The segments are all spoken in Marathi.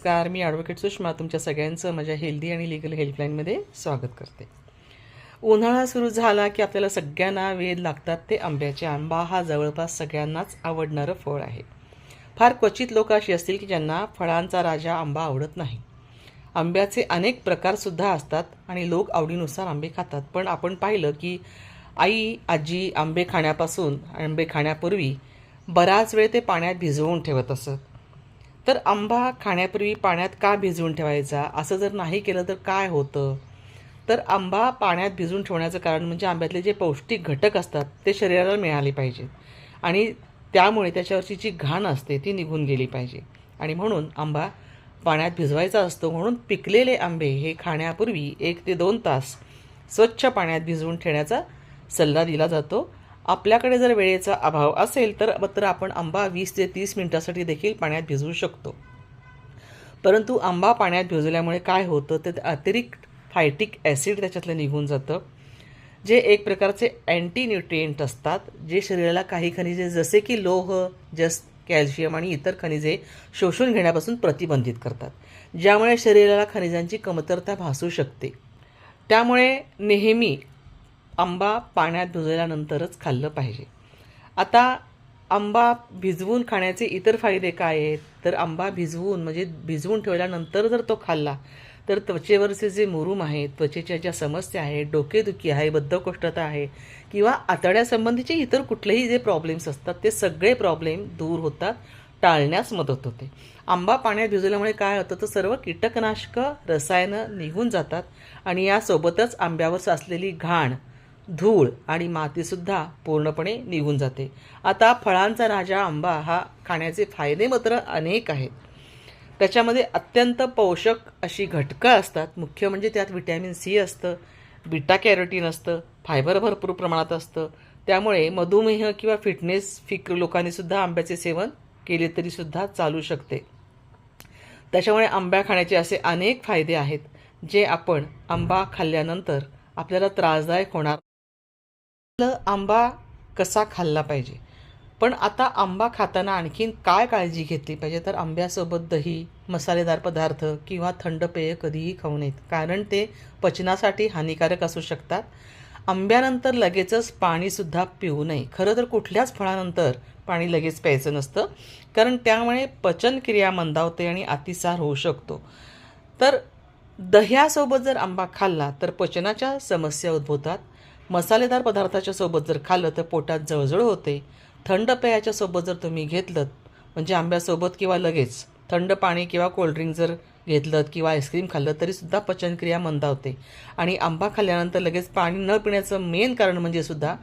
नमस्कार मी ॲडव्होकेट सुषमा तुमच्या सगळ्यांचं माझ्या हेल्दी आणि लिगल हेल्पलाईनमध्ये स्वागत करते. उन्हाळा सुरू झाला की आपल्याला सगळ्यांना वेध लागतात ते आंब्याचे आंबा. हा जवळपास सगळ्यांनाच आवडणारं फळ आहे. फार क्वचित लोक अशी असतील की ज्यांना फळांचा राजा आंबा आवडत नाही. आंब्याचे अनेक प्रकारसुद्धा असतात आणि लोक आवडीनुसार आंबे खातात. पण आपण पाहिलं की आई आजी आंबे खाण्यापासून आंबे खाण्यापूर्वी बराच वेळ ते पाण्यात भिजवून ठेवत असत. तर आंबा खाण्यापूर्वी पाण्यात का भिजवून ठेवायचा? असं जर नाही केलं तर काय होतं? तर आंबा पाण्यात भिजवून ठेवण्याचं कारण म्हणजे आंब्यातले जे पौष्टिक घटक असतात ते शरीराला मिळाले पाहिजेत आणि त्यामुळे त्याच्यावरची जी घाण असते ती निघून गेली पाहिजे. आणि म्हणून आंबा पाण्यात भिजवायचा असतो म्हणून पिकलेले आंबे हे खाण्यापूर्वी एक ते दोन तास स्वच्छ पाण्यात भिजवून ठेवण्याचा सल्ला दिला जातो. आपल्याकडे जर वेळेचा अभाव असेल तर मात्र आपण आंबा वीस ते तीस मिनटासाठी देखील पाण्यात भिजवू शकतो. परंतु आंबा पाण्यात भिजवल्यामुळे काय होतं तर अतिरिक्त फायटिक ॲसिड त्याच्यातलं निघून जातं जे एक प्रकारचे अँटी न्यूट्रिएंट असतात जे शरीराला काही खनिजे जसे की लोह जस कॅल्शियम आणि इतर खनिजे शोषून घेण्यापासून प्रतिबंधित करतात. ज्यामुळे शरीराला खनिजांची कमतरता भासू शकते. त्यामुळे नेहमी आंबा पाण्यात भिजवल्यानंतरच खाल्लं पाहिजे. आता आंबा भिजवून खाण्याचे इतर फायदे काय आहेत? तर आंबा भिजवून म्हणजे भिजवून ठेवल्यानंतर जर तो खाल्ला तर त्वचेवरचे जे मुरूम आहेत त्वचेच्या ज्या समस्या आहेत डोकेदुखी आहे बद्धकोष्ठता आहे किंवा आतड्यासंबंधीचे इतर कुठलेही जे प्रॉब्लेम्स असतात ते सगळे प्रॉब्लेम दूर होतात टाळण्यास मदत होते. आंबा पाण्यात भिजवल्यामुळे काय होतं? तर सर्व कीटकनाशकं रसायनं निघून जातात आणि यासोबतच आंब्यावर साचलेली घाण धूळ आणि मातीसुद्धा पूर्णपणे निघून जाते. आता फळांचा राजा आंबा हा खाण्याचे फायदे मात्र अनेक आहेत. त्याच्यामध्ये अत्यंत पोषक अशी घटकं असतात. मुख्य म्हणजे त्यात विटॅमिन सी असतं बिटा कॅरोटीन असतं फायबर भरपूर प्रमाणात असतं. त्यामुळे मधुमेह किंवा फिटनेस फिक लोकांनीसुद्धा आंब्याचे सेवन केले तरीसुद्धा चालू शकते. त्याच्यामुळे आंब्या खाण्याचे असे अनेक फायदे आहेत जे आपण आंबा खाल्ल्यानंतर आपल्याला त्रासदायक होणार आंबा कसा खाल्ला पाहिजे? पण आता आंबा खाताना आणखीन काय काळजी घेतली पाहिजे? तर आंब्यासोबत दही मसालेदार पदार्थ किंवा थंड पेय कधीही खाऊ नयेत. कारण ते पचनासाठी हानिकारक असू शकतात. आंब्यानंतर लगेचच पाणीसुद्धा पिऊ नये. खरं तर कुठल्याच फळानंतर पाणी लगेच प्यायचं नसतं. कारण त्यामुळे पचनक्रिया मंदावते आणि अतिसार होऊ शकतो. तर दह्यासोबत जर आंबा खाल्ला तर पचनाच्या समस्या उद्भवतात. मसालेदार पदार्थाच्या सोबत जर खाल्लं तर पोटात जळजळ होते. थंड पेयाच्या सोबत जर तुम्ही घेतलं म्हणजे आंब्यासोबत किंवा लगेच थंड पाणी किंवा कोल्ड्रिंक जर घेतलं किंवा आईस्क्रीम खाल्लं तरीसुद्धा पचनक्रिया मंदावते आणि आंबा खाल्ल्यानंतर लगेच पाणी न पिण्याचं मेन कारण म्हणजे सुद्धा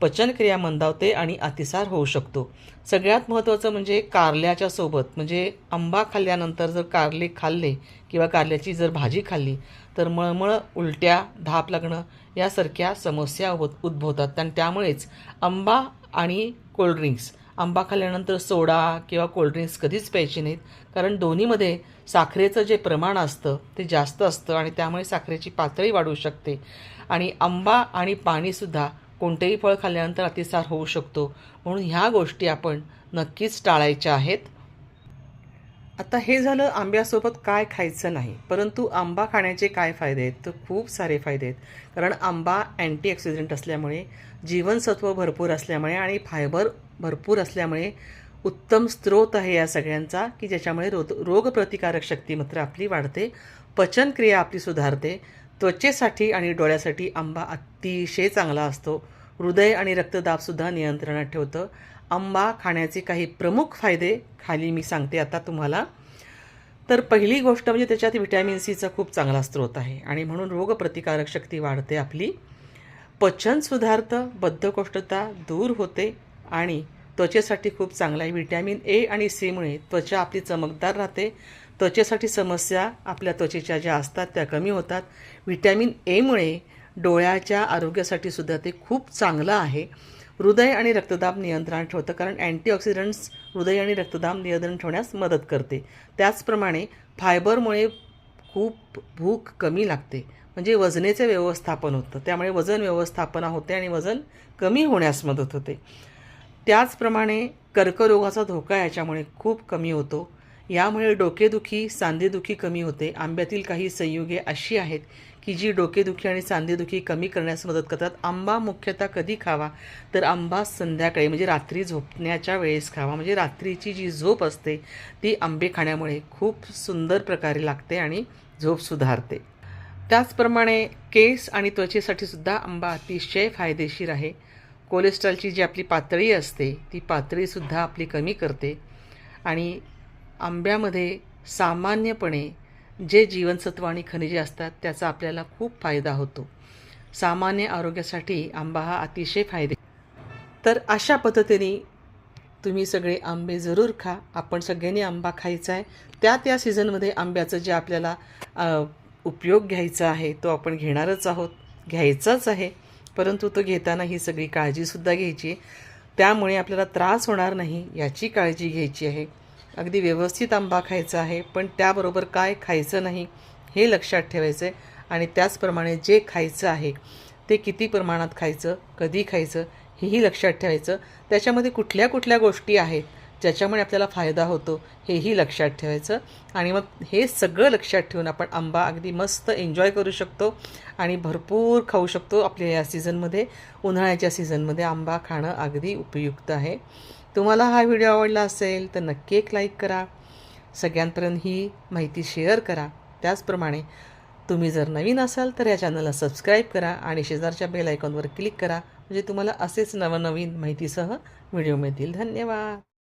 पचनक्रिया मंदावते आणि अतिसार होऊ शकतो. सगळ्यात महत्त्वाचं म्हणजे कारल्याच्या सोबत म्हणजे आंबा खाल्ल्यानंतर जर कारले खाल्ले किंवा कारल्याची जर भाजी खाल्ली तर मळमळ उलट्या धाप लागणं यासारख्या समस्या होत उद्भवतात. आणि त्यामुळेच आंबा आणि कोल्ड्रिंक्स आंबा खाल्ल्यानंतर सोडा किंवा कोल्ड्रिंक्स कधीच प्यायची नाहीत. कारण दोन्हीमध्ये साखरेचं जे प्रमाण असतं ते जास्त असतं आणि त्यामुळे साखरेची पातळी वाढू शकते. आणि आंबा आणि पाणीसुद्धा कोणतेही फळ खाल्ल्यानंतर अतिसार होऊ शकतो. म्हणून ह्या गोष्टी आपण नक्कीच टाळायच्या आहेत. आता हे झालं आंब्यासोबत काय खायचं नाही परंतु आंबा खाण्याचे काय फायदे आहेत? तर खूप सारे फायदे आहेत. कारण आंबा अँटीऑक्सिडंट असल्यामुळे जीवनसत्व भरपूर असल्यामुळे आणि फायबर भरपूर असल्यामुळे उत्तम स्रोत आहे या सगळ्यांचा की ज्याच्यामुळे रो रोगप्रतिकारक शक्ती मात्र आपली वाढते पचनक्रिया आपली सुधारते. त्वचेसाठी आणि डोळ्यासाठी आंबा अतिशय चांगला असतो. हृदय आणि रक्तदाबसुद्धा नियंत्रणात ठेवतं. आंबा खाण्याचे काही प्रमुख फायदे खाली मी सांगते आता तुम्हाला. तर पहिली गोष्ट म्हणजे त्याच्यात व्हिटॅमिन सीचा खूप चांगला स्रोत आहे आणि म्हणून रोगप्रतिकारक शक्ती वाढते आपली. पचन सुधारतं बद्धकोष्ठता दूर होते आणि त्वचेसाठी खूप चांगला आहे. व्हिटॅमिन ए आणि सीमुळे त्वचा आपली चमकदार राहते. त्वचेसाठी समस्या आपल्या त्वचेच्या ज्या असतात त्या कमी होतात. व्हिटॅमिन एमुळे डोळ्याच्या आरोग्यासाठी सुद्धा ते खूप चांगलं आहे. हृदय आणि रक्तदाब नियंत्रण ठेवतं कारण अँटीऑक्सिडंट्स हृदय आणि रक्तदाब नियंत्रण ठेवण्यास मदत करते. त्याचप्रमाणे फायबरमुळे खूप भूक कमी लागते. म्हणजे वजनेचे व्यवस्थापन होतं. त्यामुळे वजन व्यवस्थापना होते आणि वजन कमी होण्यास मदत होते. त्याचप्रमाणे कर्करोगाचा धोका याच्यामुळे खूप कमी होतो. यामुळे डोकेदुखी सांधेदुखी कमी होते. आंब्यातील काही संयुगे अशी आहेत की जी डोकेदुखी आणि सांधेदुखी कमी करण्यास मदत करतात. आंबा मुख्यतः कधी खावा? तर आंबा संध्याकाळी म्हणजे रात्री झोपण्याच्या वेळेस खावा. म्हणजे रात्रीची जी झोप असते ती आंबे खाण्यामुळे खूप सुंदर प्रकारे लागते आणि झोप सुधारते. त्याचप्रमाणे केस आणि त्वचेसाठी सुद्धा आंबा अतिशय फायदेशीर आहे. कोलेस्ट्रॉलची जी आपली पातळी असते ती पातळीसुद्धा आपली कमी करते. आणि आंब्यामध्ये सामान्यपणे जे जीवनसत्व आणि खनिजे असतात त्याचा आपल्याला खूप फायदा होतो. सामान्य आरोग्यासाठी आंबा हा अतिशय फायदे तर अशा पद्धतीने तुम्ही सगळे आंबे जरूर खा. आपण सगळ्यांनी आंबा खायचा आहे. त्या त्या सीझनमध्ये आंब्याचं जे आपल्याला उपयोग घ्यायचा आहे तो आपण घेणारच आहोत. घ्यायचाच आहे परंतु तो घेताना ही सगळी काळजीसुद्धा घ्यायची आहे. त्यामुळे आपल्याला त्रास होणार नाही याची काळजी घ्यायची आहे. अगदी व्यवस्थित आंबा खायचा आहे पण त्याबरोबर काय खायचं नाही हे लक्षात ठेवायचं आहे आणि त्याचप्रमाणे जे खायचं आहे ते किती प्रमाणात खायचं कधी खायचं हेही लक्षात ठेवायचं. त्याच्यामध्ये कुठल्या कुठल्या गोष्टी आहेत ज्याच्यामुळे आपल्याला फायदा होतो हेही लक्षात ठेवायचं. आणि मग हे सगळं लक्षात ठेवून आपण आंबा अगदी मस्त एन्जॉय करू शकतो आणि भरपूर खाऊ शकतो आपल्या या सीझनमध्ये उन्हाळ्याच्या सीझनमध्ये आंबा खाणं अगदी उपयुक्त आहे. तुम्हाला हा व्हिडिओ आवडला असेल तर नक्की एक लाईक करा. सगळ्यांपर्यंत ही माहिती शेअर करा. त्याचप्रमाणे तुम्ही जर नवीन असाल तर या चॅनलला सबस्क्राईब करा आणि शेजारच्या बेल आयकॉनवर क्लिक करा. म्हणजे तुम्हाला असेच नवनवीन माहितीसह व्हिडिओ मिळतील. धन्यवाद.